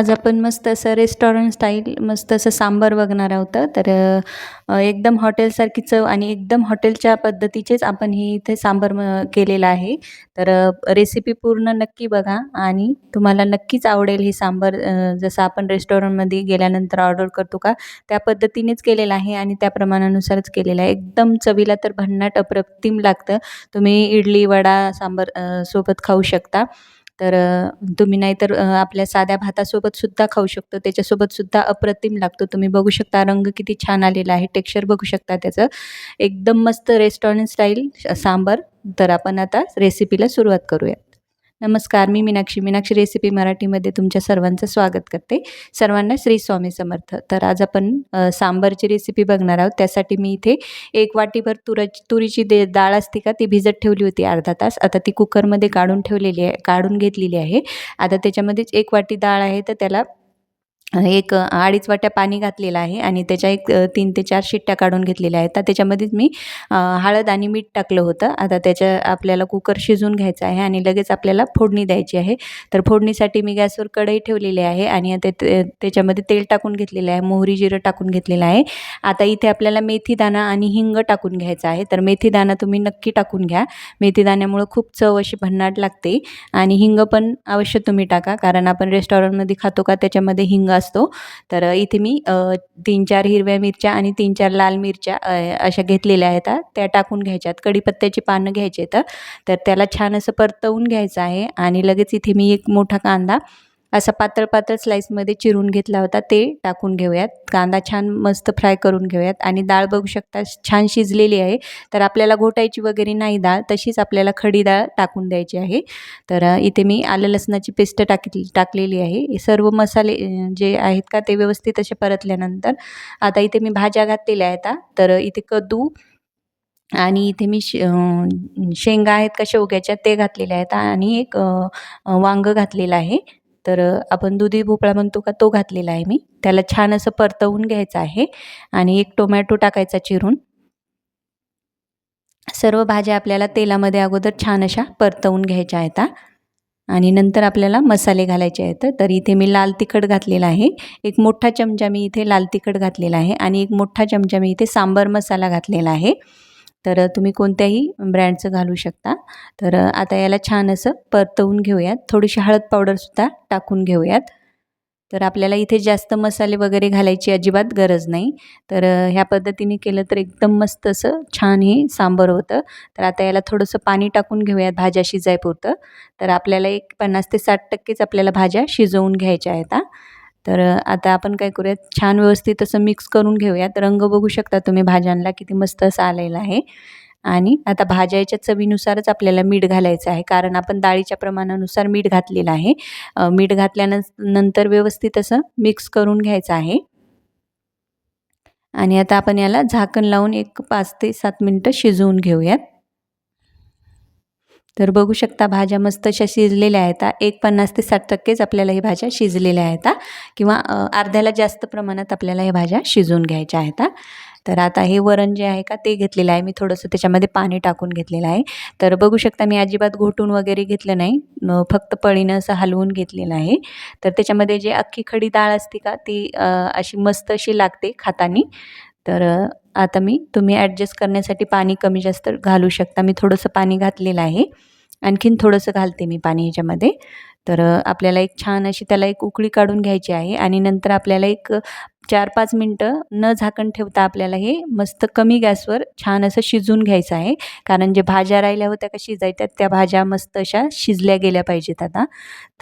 आज आपण मस्त असं रेस्टॉरंट स्टाईल मस्त असं सांबार बघणार आहोत. तर एकदम हॉटेलसारखी चव आणि एकदम हॉटेलच्या पद्धतीचेच आपण ही इथे सांबार केलेला केलेलं आहे. तर रेसिपी पूर्ण नक्की बघा आणि तुम्हाला नक्कीच आवडेल ही सांबार जसं आपण रेस्टॉरंटमध्ये गेल्यानंतर ऑर्डर करतो का त्या पद्धतीनेच केलेलं आहे आणि त्या प्रमाणानुसारच केलेलं आहे. एकदम चवीला तर भन्नाट अप्रतिम लागतं. तुम्ही इडली वडा सांबार सोबत खाऊ शकता. तर तुम्ही नाहीतर आपल्या साध्या भातासोबत सुद्धा खाऊ शकतो. त्याच्यासोबत सुद्धा अप्रतिम लागतो. तुम्ही बघू शकता रंग किती छान आलेला आहे. टेक्स्चर बघू शकता त्याचं. एकदम मस्त रेस्टॉरंट स्टाईल सांबार. तर आपण आता रेसिपीला सुरुवात करूया. नमस्कार मी मीनाक्षी. मीनाक्षी रेसिपी मराठीमध्ये तुमच्या सर्वांचं स्वागत करते. सर्वांना श्री स्वामी समर्थ. तर आज आपण सांबारची रेसिपी बघणार आहोत. त्यासाठी मी इथे एक वाटीभर तुराची तुरीची दे डाळ असते का ती भिजत ठेवली होती अर्धा तास. आता ती कुकरमध्ये काढून ठेवलेली आहे काढून घेतलेली आहे. आता त्याच्यामध्येच एक वाटी डाळ आहे तर त्याला एक अडीच वाट्या पाणी घातलेलं आहे आणि त्याच्या एक तीन ते चार शिट्ट्या काढून घेतलेल्या आहेत. तर त्याच्यामध्येच मी हळद आणि मीठ टाकलं होतं. आता त्याच्या आपल्याला कुकर शिजवून घ्यायचं आहे आणि लगेच आपल्याला फोडणी द्यायची आहे. तर फोडणीसाठी मी गॅसवर कढई ठेवलेली आहे आणि आता ते त्याच्यामध्ये तेल टाकून घेतलेलं आहे. मोहरी जिरं टाकून घेतलेलं आहे. आता इथे आपल्याला मेथी दाणा आणि हिंग टाकून घ्यायचा आहे. तर मेथी दाणा तुम्ही नक्की टाकून घ्या. मेथी दाण्यामुळं खूप चव अशी भन्नाट लागते. आणि हिंग पण अवश्य तुम्ही टाका. कारण आपण रेस्टॉरंटमध्ये खातो का त्याच्यामध्ये हिंग असतो. तर इथे मी तीन चार हिरव्या मिरच्या आणि तीन चार लाल मिरच्या अशा घेतलेल्या आहेत. त्या टाकून घ्यायच्यात. कढीपत्त्याची पानं घ्यायची आहेत. तर त्याला छान असं परतवून घ्यायचं आहे. आणि लगेच इथे मी एक मोठा कांदा असा पातळ पातळ स्लाईसमध्ये चिरून घेतला होता. ते टाकून घेऊयात. कांदा छान मस्त फ्राय करून घेऊयात. आणि डाळ बघू शकता छान शिजलेली आहे. तर आपल्याला घोटायची वगैरे नाही डाळ. तशीच आपल्याला खडी डाळ टाकून द्यायची आहे. तर इथे मी आलं लसणाची पेस्ट टाकली टाकलेली आहे. सर्व मसाले जे आहेत का ते व्यवस्थित असे परतल्यानंतर आता इथे मी भाज्या घातलेल्या आहेत तर इथे कद्दू आणि इथे मी शे शेंगा आहेत का शेवग्याच्या ते घातलेल्या आहेत. आणि एक वांगं घातलेलं आहे. तर आपण दुधी भोपळा म्हणतो का तो घातलेला आहे मी. त्याला छान असं परतवून घ्यायचं आहे आणि एक टोमॅटो टाकायचा चिरून. सर्व भाज्या आपल्याला तेलामध्ये अगोदर छान अशा परतवून घ्यायच्या आहेत आणि नंतर आपल्याला मसाले घालायचे आहेत. तर इथे मी लाल तिखट घातलेला आहे. एक मोठा चमचा मी इथे लाल तिखट घातलेला आहे आणि एक मोठा चमचा मी इथे सांबर मसाला घातलेला आहे. तर तुम्ही कोणत्याही ब्रँडचं घालू शकता. तर आता याला छान असं परतवून घेऊयात. थोडीशी हळद पावडरसुद्धा टाकून घेऊयात. तर आपल्याला इथे जास्त मसाले वगैरे घालायची अजिबात गरज नाही. तर ह्या पद्धतीने केलं तर एकदम मस्त असं छान हे सांबर होतं. तर आता याला थोडंसं पाणी टाकून घेऊयात भाज्या शिजायपुरतं. तर आपल्याला एक पन्नास ते साठ टक्केच आपल्याला भाज्या शिजवून घ्यायच्या आहेत तर आता आपण काय करूयात? छान व्यवस्थित असं मिक्स करून घेऊयात. रंग बघू शकता तुम्ही भाज्यांना किती मस्त असा आलेला आहे. आणि आता भाज्या याच्या चवीनुसारच आपल्याला मीठ घालायचं आहे. कारण आपण डाळीच्या प्रमाणानुसार मीठ घातलेलं आहे. मीठ घातल्यानं नंतर व्यवस्थित असं मिक्स करून घ्यायचं आहे. आणि आता आपण याला झाकण लावून एक पाच ते सात मिनटं शिजवून घेऊयात. तर बघू शकता भाज्या मस्त अशा शिजलेल्या आहेत. एक पन्नास ते साठ टक्केच आपल्याला ही भाज्या शिजलेल्या आहेत किंवा अर्ध्याला जास्त प्रमाणात आपल्याला ह्या भाज्या शिजवून घ्यायच्या आहेत तर आता हे वरण जे आहे का ते घेतलेलं आहे. मी थोडंसं त्याच्यामध्ये पाणी टाकून घेतलेलं आहे. तर बघू शकता मी अजिबात घोटून वगैरे घेतलं नाही. फक्त पळीनं असं हलवून घेतलेलं आहे. तर त्याच्यामध्ये जे अख्खी खडी डाळ असते का ती अशी मस्त अशी लागते खातानी. तर आता मी तुम्ही ॲडजस्ट करण्यासाठी पाणी कमी जास्त घालू शकता. मी थोडंसं पाणी घातलेलं आहे. आणखीन थोडंसं घालते मी पाणी ह्याच्यामध्ये. तर आपल्याला एक छान अशी त्याला एक उकळी काढून घ्यायची आहे आणि नंतर आपल्याला एक चार पाच मिनटं न झाकण ठेवता आपल्याला हे मस्त कमी गॅसवर छान असं शिजवून घ्यायचं आहे. कारण जे भाज्या राहिल्या होत्या का शिजायच्या त्या भाज्या मस्त अशा शिजल्या गेल्या पाहिजेत आता.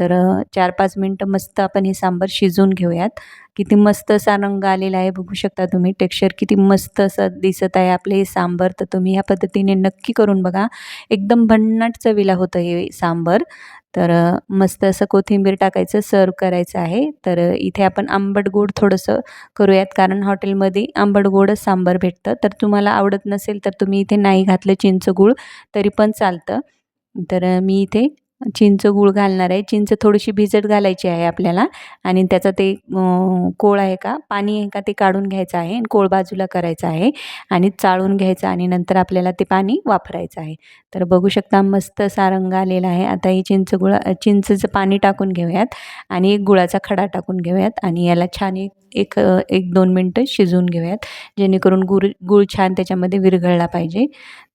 तर चार पाच मिनटं मस्त आपण हे सांबार शिजवून घेऊयात. किती मस्त असा रंग आलेला आहे बघू शकता तुम्ही. टेक्स्चर किती मस्त असं दिसत आहे आपले हे सांबार. तर तुम्ही ह्या पद्धतीने नक्की करून बघा. एकदम भन्नाट चवीला होतं हे सांबार. तर मस्त असं कोथिंबीर टाकायचं सर्व करायचं आहे. तर इथे आपण आंबट गोड थोडंसं करूयात कारण हॉटेलमध्ये आंबट गोडच सांबार भेटतं. तर तुम्हाला आवडत नसेल तर तुम्ही इथे नाही घातलं चिंच गूळ तरी पण चालतं. तर मी इथे चिंच गूळ घालणार आहे. चिंच थोडीशी भिजत घालायची आहे आपल्याला आणि त्याचा ते कोळ आहे का पाणी आहे का ते काढून घ्यायचं आहे आणि कोळ बाजूला करायचा आहे आणि चाळून घ्यायचं आणि नंतर आपल्याला ते पाणी वापरायचं आहे. तर बघू शकता मस्त असा रंग आलेला आहे. आता हे चिंच गुळा चिंचचं पाणी टाकून घेऊयात आणि एक गुळाचा खडा टाकून घेऊयात आणि याला छान एक एक एक दोन मिनटं शिजवून घेऊयात. जेणेकरून गुळ गूळ छान त्याच्यामध्ये विरघळला पाहिजे.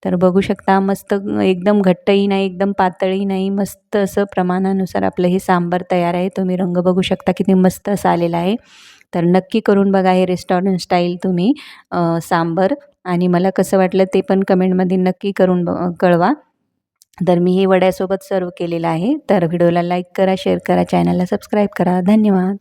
तर बघू शकता मस्त एकदम घट्टही नाही एकदम पातळही नाही. मस्त असं प्रमाणानुसार आपलं हे सांबार तयार आहे. तुम्ही रंग बघू शकता किती मस्त असं आलेला आहे. तर नक्की करून बघा हे रेस्टॉरंट स्टाईल तुम्ही सांबर. आणि मला कसं वाटलं ते पण कमेंटमध्ये नक्की करून ब कळवा. तर मी हे वड्यासोबत सर्व केलेलं आहे. तर व्हिडिओला लाईक करा शेअर करा चॅनलला सबस्क्राईब करा. धन्यवाद.